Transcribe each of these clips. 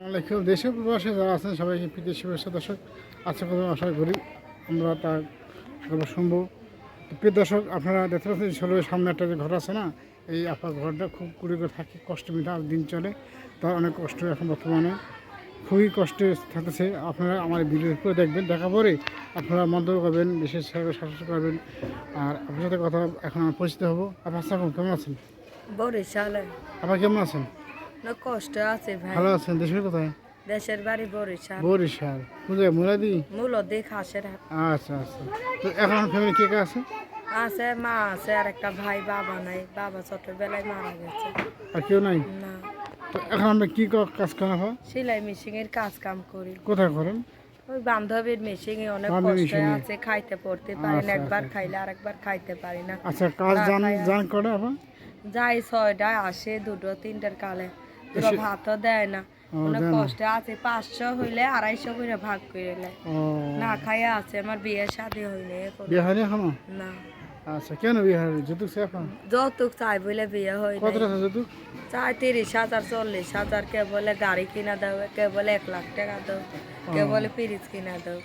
আলাইকুম দেশে প্রবাসে যারা আছেন সবাইকে প্রীতি শুভেচ্ছা দর্শক। আশা করি আশা করি আমরা গল্প শুনব। তো প্রিয় দর্শক আপনারা দেখতে পাচ্ছেন ষোলোর সামনে একটা যে ঘর আছে না এই আপনার ঘরটা খুব কুড়ি করে থাকে কষ্ট মিটা দিন চলে। তার অনেক কষ্ট এখন বর্তমানে। খুবই কষ্টে থাকতেছে। আপনারা আমার ভিডিও করে দেখবেন দেখা পরে আপনারা মন্তব্য করবেন বিশেষ শাসন করবেন। আর আপনার সাথে কথা এখন আমার পরিচিত হব। আপনার কেমন আছেন? আপনার কেমন আছেন? না কষ্ট আছে ভাই। ভালো আছেন? দেশের কোথায়? দেশের বাড়ি বরিশাল। বরিশাল। মূল দিক হাসের। আচ্ছা আচ্ছা। তো এখন ফ্যামিলি কে কে আছে? আছে মা আছে আর একটা ভাই বাবা নাই। বাবা ছোটবেলায় মারা গেছে। আর কেউ নাই? না। তো এখন কি কাজ করা হয়? সেলাই মেশিন এর কাজ কাম করি। কোথায় করেন? ওই বান্ধবীর মেশিনে অনেক কষ্ট আছে খাইতে পড়তে পারি না। আচ্ছা, একবার আচ্ছা। খাইলে আরেকবার খাইতে পারি না। আচ্ছা কাজ জান জান করে আবার? যাই ছয়টায় আসে দুটো তিনটার কালে। ভাতও দেয় না। অনেক দেয় আছে পাঁচশো হইলে আড়াইশো করে ভাগ করে নেয়। না খাইয়া আছে আমার বিয়ে শাদী। বিয়ে হয়নি এখনও? না। আচ্ছা কেন বিয়ে হয়নি? যৌতুক সে এখন? যৌতুক চাই বলে বিয়ে হয় কত টাকা যৌতুক? চাই তিরিশ হাজার চল্লিশ হাজার কে বলে গাড়ি কিনা দাও কে বলে এক লাখ টাকা দাও কে বলে পিরিচ কিনা দাও।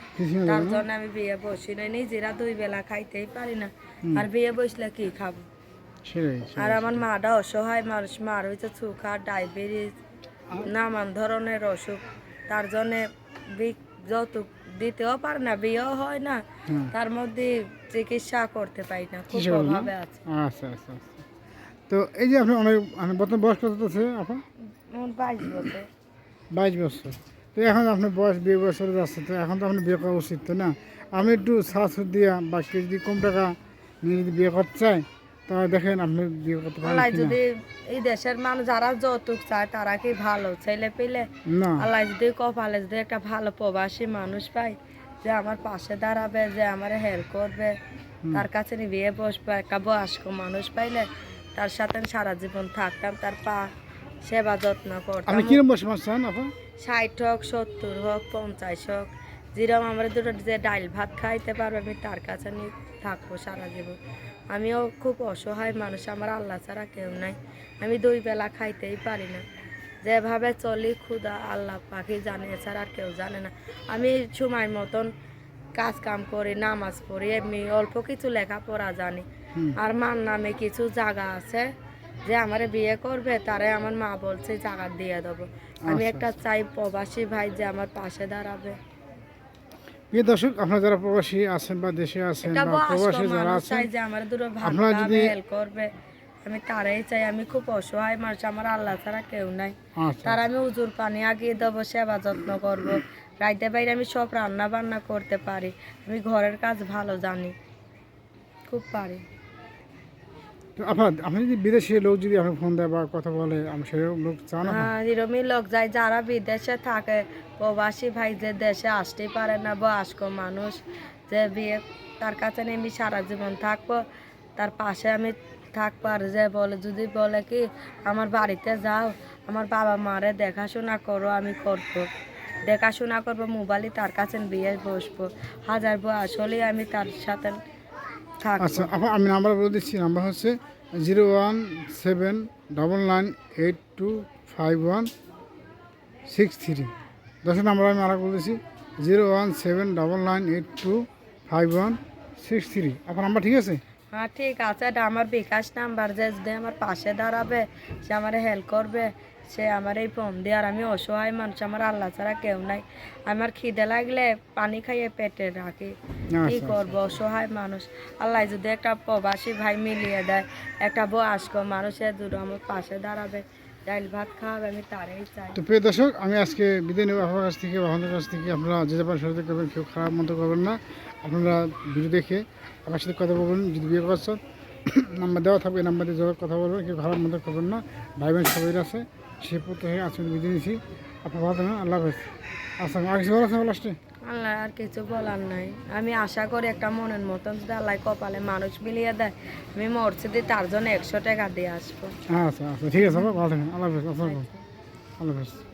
তার জন্য আমি বিয়ে বসি নাই নিজেরা দুই বেলা খাইতেই পারি না। আর বিয়ে বসলে কি খাব? আর। আমার মাটা অসহায় মানুষ মার হয়েছে সুগার ডায়াবেটিস নানান ধরনের অসুখ। তার জন্যে যৌতুক দিতেও পারে না বিয়েও হয় না। তার মধ্যে চিকিৎসা করতে পারি না খুব? অভাবে আছে। আচ্ছা আচ্ছা আচ্ছা। তো এই যে আপনি অনেক মানে বর্তমান বয়স কত আছে আপনার? বাইশ বছর। বাইশ বছর। তো এখন আপনার বয়স বিয়ে বছর যাচ্ছে তো এখন তো আপনি বিয়ে করা উচিত তো না? আমি একটু সাহস দিয়া বা যদি কম টাকা নিয়ে যদি বিয়ে করতে চাই দেখেন আপনি বিয়ে করতে পারেন আল্লাহ যদি এই দেশের মানুষ যারা যৌতুক চায় তারা কি ভালো? ছেলে পেলে না। আল্লাহ যদি কপালে যদি একটা ভালো প্রবাসী মানুষ পায় যে আমার পাশে দাঁড়াবে যে আমার হেল্প করবে তার কাছে বিয়ে বসবে একটা বয়স্ক মানুষ পাইলে তার সাথে সারা জীবন থাকতাম তার পা সেবা যত্ন করতাম। আপনি কিরম বসে মাছ চান আপা? ষাট হোক সত্তর হোক পঞ্চাশ হোক। যেরকম আমরা দুটো যে ডাল ভাত খাইতে পারবে আমি তার কাছে নিয়ে থাকব সারা জীবন। আমিও খুব অসহায় মানুষ আমার আল্লাহ ছাড়া কেউ নাই। আমি দুই বেলা খাইতেই পারি না। যেভাবে চলি ক্ষুদা আল্লাহ পাখি জানে এছাড়া আর কেউ জানে না। আমি সময় মতন কাজ কাম করি নামাজ পড়ি এমনি অল্প কিছু লেখাপড়া জানি। আর মার নামে কিছু জায়গা আছে যে আমারে বিয়ে করবে তারে আমার মা বলছে জায়গা দিয়ে দেবো। আমি আচ্ছা, একটা চাই প্রবাসী ভাই যে আমার পাশে দাঁড়াবে। প্রিয় দর্শক আপনারা যারা প্রবাসী আছেন বা দেশে আছেন বা প্রবাসী যারা আছেন আপনারা যদি- হেল্প করবে। আমি তারাই চাই আমি খুব অসহায় মানুষ আমার আল্লাহ ছাড়া কেউ নাই। আচ্ছা তার আমি উজুর পানি আগিয়ে দেবো সেবা যত্ন করব। রাইতে বাইরে আমি সব রান্না বান্না করতে পারি। আমি ঘরের কাজ ভালো জানি খুব পারি। আপনার আপনি যদি বিদেশি লোক যদি আপনি ফোন দেয় বা কথা বলে, আমি সেরকম লোক চান? হ্যাঁ এরমই লোক যায়, যারা বিদেশে থাকে, প্রবাসী ভাই যে দেশে আসতেই পারে না, বয়স্ক মানুষ যে বিয়ে, তার কাছে আমি সারা জীবন থাকব, তার পাশে আমি থাকব। আর যে বলে, যদি বলে কি, আমার বাড়িতে যাও, আমার বাবা মারে দেখাশোনা করো, আমি করব। দেখাশোনা করব, মোবাইলে তার কাছে বিয়ে বসবো। হাজার বয়স হলেই আমি তার সাথে আচ্ছা আমি নাম্বার বলে দিচ্ছি নাম্বার হচ্ছে zero one seven double nine eight two five one six three দশের নাম্বার আমি আরেক দিচ্ছি zero one seven double nine eight two five one six three আপনার নাম্বার ঠিক আছে? হ্যাঁ ঠিক আছে এটা আমার বিকাশ নাম্বার যে যদি আমার পাশে দাঁড়াবে সে আমার হেল্প করবে সে আমার এই ফোন দিয়ে। আর আমি অসহায় মানুষ আমার আল্লাহ ছাড়া কেউ নাই। আমার খিদে লাগলে পানি খাইয়ে পেটে রাখি। কি করব করব অসহায় মানুষ। আল্লাহ যদি একটা প্রবাসী ভাই মিলিয়ে দেয় একটা বয়স্ক মানুষের দুটো আমার পাশে দাঁড়াবে ডাইল ভাত খাওয়াবে, আমি তারাই চাই। তো প্রিয় দর্শক, আমি আজকে বিদায় নেব আপনার কাছ থেকে আপনাদের কাছ থেকে। আপনারা যে যাবার সাথে করবেন, কেউ খারাপ মতো করবেন না। আপনারা ভিডিও দেখে আমার সাথে কথা বলবেন, যদি বিয়ে করছেন নাম্বার দেওয়া থাকবে নাম্বার দিয়ে যোগাযোগ, কথা বলবেন, কেউ খারাপ মতো করবেন না। ভাই বোন সবাই আছে, সে পথে আজকে বিদায় নিয়েছি ভালো আল্লাহ হাফেজ। আচ্ছা আর কিছু বলা আছে লাস্টে? আল্লাহ আর কিছু বলার নাই। আমি আশা করি একটা মনের মতন যদি আল্লাহ কপালে মানুষ মিলিয়ে দেয় আমি মরছিদি তার জন্য একশো টাকা দিয়ে আসব। আচ্ছা আচ্ছা। ঠিক আছে ভালো থাকেন। আল্লাহ হাফেজ। আসসালামু আল্লাহ হাফেজ।